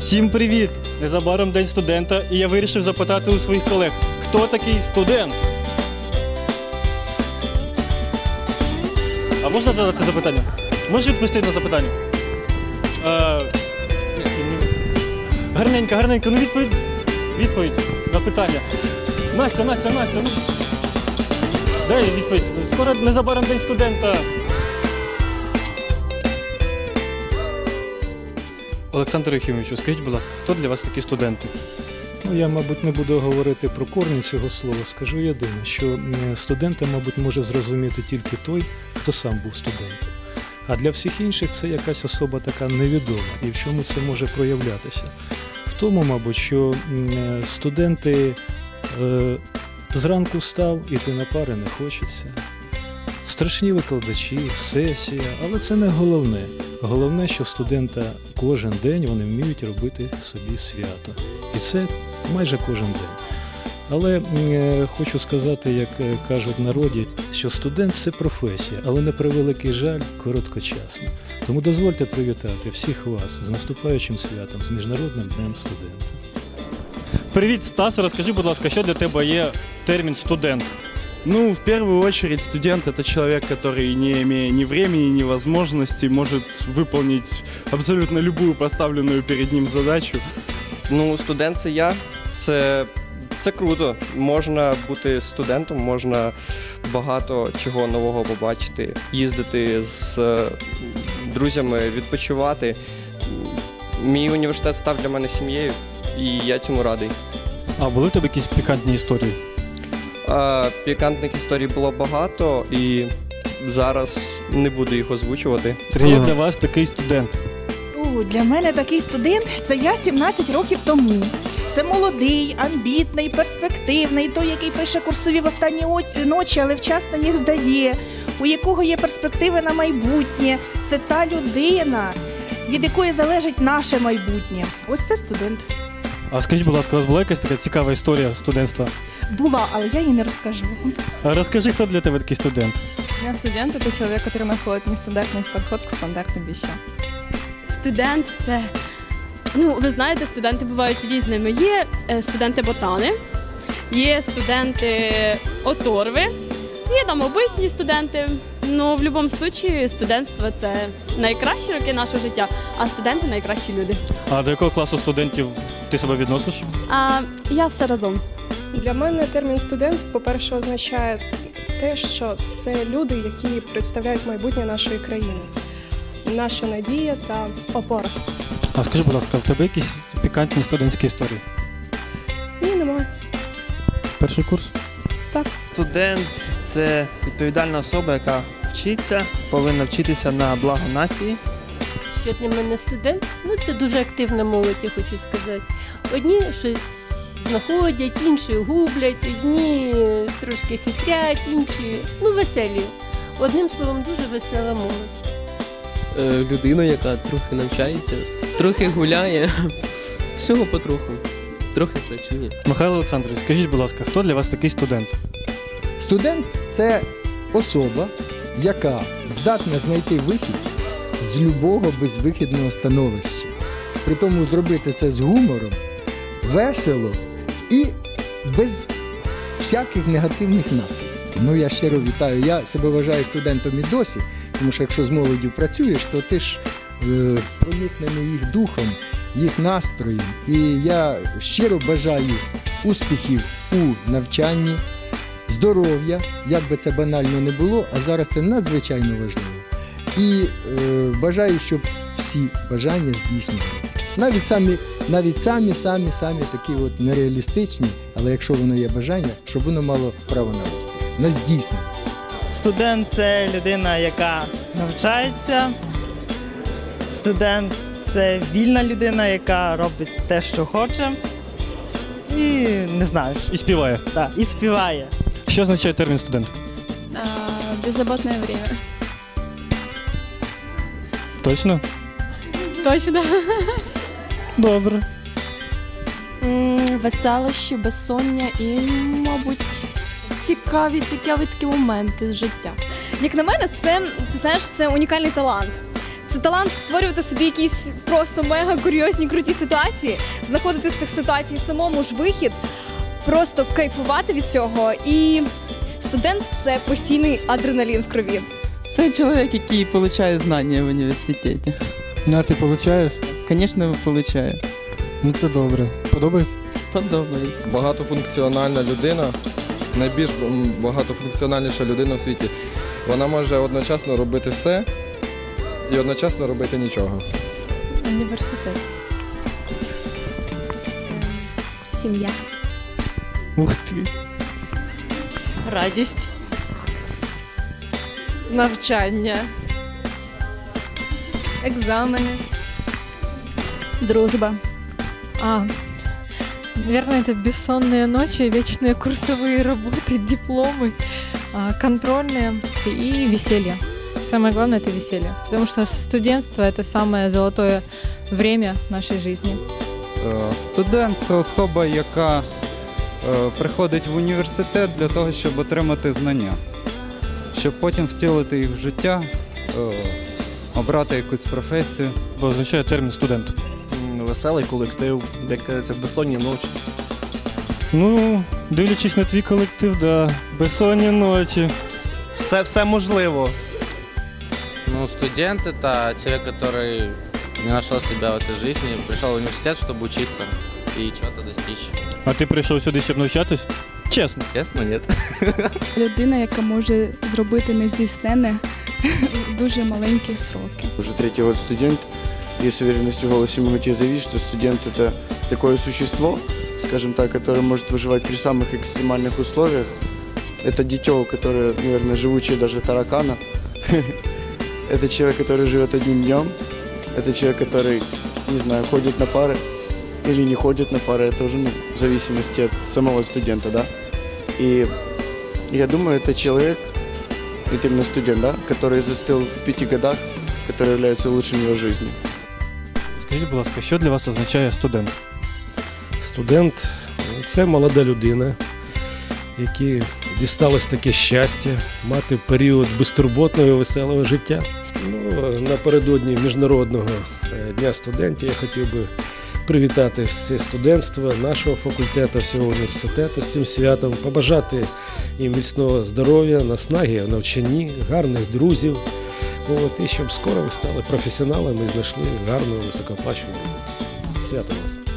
Всім привіт! Незабаром день студента, і я вирішив запитати у своїх колег, хто такий студент? А можна задати запитання? Можеш відповісти на запитання? Е, гарненько, гарненько, ну відповідь. Відповідь на питання. Настя, Настя, Настя, ну. Дай відповідь. Скоро незабаром день студента. Олександр Єхімовичу, скажіть, будь ласка, хто для вас такі студенти? Ну, я, мабуть, не буду говорити про корні цього слова. Скажу єдине, що студента, мабуть, може зрозуміти тільки той, хто сам був студентом. А для всіх інших це якась особа така невідома. І в чому це може проявлятися? В тому, мабуть, що студенти е, зранку встав, іти на пари не хочеться. Страшні викладачі, сесія, але це не головне. Головне, що студента кожен день вони вміють робити собі свято. І це майже кожен день. Але е, хочу сказати, як е, кажуть в народі, що студент це професія, але на превеликий жаль короткочасно. Тому дозвольте привітати всіх вас з наступаючим святом, з Міжнародним днем студента. Привіт, Стас, розкажи, будь ласка, що для тебе є термін студент? Ну, в первую очередь, студент это человек, который, не имея ни времени, ни возможностей, может выполнить абсолютно любую поставленную перед ним задачу. Ну, студент це я. Це, це круто. Можна бути студентом, можна багато чого нового побачити, їздити з е, друзями, відпочивати. Мій університет став для мене сім'єю, і я цьому радий. А були в тебе якісь пікантні історії? А, пікантних історій було багато, і зараз не буду їх озвучувати. Хто для вас такий студент? У, для мене такий студент це я 17 років тому. Це молодий, амбітний, перспективний, той, який пише курсові в останні ночі, але вчасно їх здає, у якого є перспективи на майбутнє. Це та людина, від якої залежить наше майбутнє. Ось це студент. А скажіть, будь ласка, у вас була якась така цікава історія студентства? Була, але я її не розкажу. А розкажи, хто для тебе такий студент? Я студент это человек, который находит нестандартный подход к стандартным вещам. Студент це. Ну, ви знаєте, студенти бувають різними. Є е, студенти-ботани, є студенти оторви, є там обичні студенти. Ну, в будь-якому випадку, студентство це найкращі роки нашого життя, а студенти найкращі люди. А до якого класу студентів ти себе відносиш? А я все разом. Для мене термін студент, по-перше, означає те, що це люди, які представляють майбутнє нашої країни, наша надія та опора. А скажи, будь ласка, в тебе якісь пікантні студентські історії? Ні, немає. Перший курс? Студент це відповідальна особа, яка вчиться, повинна вчитися на благо нації. Що для мене студент? Ну це дуже активна молодь, я хочу сказати. Одні щось знаходять, інші гублять, одні трошки хитрять, інші ну веселі. Одним словом, дуже весела молодь. Е, людина, яка трохи навчається, трохи гуляє, всього потроху, трохи працює. Михайло Олександрович, скажіть, будь ласка, хто для вас такий студент? Студент це особа, яка здатна знайти вихід з любого безвихідного становища. При тому зробити це з гумором, весело і без всяких негативних наслідків. Ну, я щиро вітаю. Я себе вважаю студентом і досі, тому що якщо з молоддю працюєш, то ти ж е, проникнений їх духом, їх настроєм. І я щиро бажаю успіхів у навчанні, здоров'я, як би це банально не було, а зараз це надзвичайно важливо. І е, бажаю, щоб всі бажання здійснювалися. Навіть самі, навіть самі, самі, самі такі от нереалістичні, але якщо воно є бажання, щоб воно мало право на успіх, на здійснення. Студент це людина, яка навчається. Студент це вільна людина, яка робить те, що хоче. І не знаю. І співає. Так, і співає. Що означає термін студент? А, беззаботное время. Точно? Точно. Добре. Веселощі, безсоння і, мабуть, цікаві, цікаві такі моменти з життя. Як на мене, це ти знаєш, це унікальний талант. Це талант створювати собі якісь просто мега курйозні круті ситуації, знаходити з цих ситуацій самому ж вихід, просто кайфувати від цього. І студент це постійний адреналін в крові. Це чоловік, який отримує знання в університеті. Ну, а ти получаєш? Звісно, отримує. Ну це добре. Подобається? Подобається. Багатофункціональна людина, найбільш багатофункціональніша людина в світі. Вона може одночасно робити все і одночасно робити нічого. Університет. Сім'я. Ух ти. Радість. Навчання. Экзамены. Дружба. А, наверное, это бессонные ночи, вечные курсовые работы, дипломы, а, контрольные и веселье. Самое главное это веселье, потому что студентство это самое золотое время нашей жизни. Е, Студент це особа, яка приходить в університет для того, щоб отримати знання, щоб потім втілити їх в життя, е, обрати якусь професію. Бо означає термін студент. Веселий колектив, де кажеться, безсонні ночі. Ну, дивлячись на твій колектив, да. Безсонні ночі. Все, все можливо. Ну, студент это человек, который не нашел себя в этой жизни, пришел в университет, чтобы учиться И чего-то достичь. А ти прийшов сюди, щоб навчатись? Чесно. Честно, нет. Людина, яка може зробити нездійснене в дуже маленькі сроки. Уже третий год студент, и с уверенностью в голосе могу тебе заявить, что студент это такое существо, скажем так, которое может выживать при самых экстремальных условиях. Это дитё, которое, наверное, живучее даже таракана. Это человек, который живет одним днем. Это человек, который, не знаю, ходит на пары или не ходит на пары. Это уже ну, в зависимости от самого студента, да. И я думаю, это человек, это именно студент, да, который застыл в пяти годах, который является лучшим в его жизни. Скажіть, будь ласка, що для вас означає студент? Студент це молода людина, якій дісталось таке щастя мати період безтурботного і веселого життя. Ну, напередодні Міжнародного е, дня студентів я хотів би привітати все студентство нашого факультету, всього університету з цим святом, побажати їм міцного здоров'я, наснаги в навчанні, гарних друзів. От, і щоб скоро ви стали професіоналами і знайшли гарну високооплачувану. Свято вас!